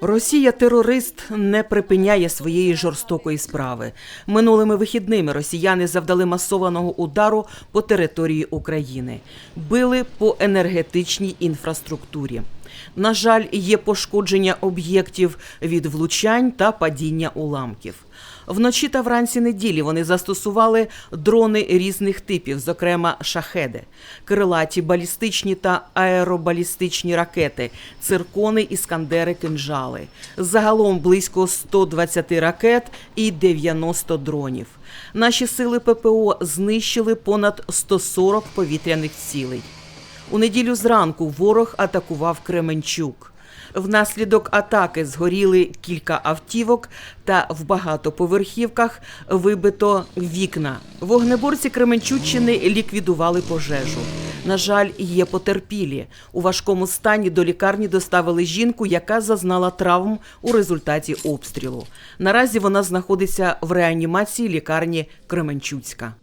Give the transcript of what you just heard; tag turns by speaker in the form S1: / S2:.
S1: Росія терорист не припиняє своєї жорстокої справи. Минулими вихідними росіяни завдали масованого удару по території України, били по енергетичній інфраструктурі. На жаль, є пошкодження об'єктів від влучань та падіння уламків. Вночі та вранці неділі вони застосували дрони різних типів, зокрема шахеди, крилаті балістичні та аеробалістичні ракети, циркони, іскандери, кинжали. Загалом близько 120 ракет і 90 дронів. Наші сили ППО знищили понад 140 повітряних цілей. У неділю зранку ворог атакував Кременчук. Внаслідок атаки згоріли кілька автівок та в багатоповерхівках вибито вікна. Вогнеборці Кременчуччини ліквідували пожежу. На жаль, є потерпілі. У важкому стані до лікарні доставили жінку, яка зазнала травм у результаті обстрілу. Наразі вона знаходиться в реанімації лікарні Кременчуцька.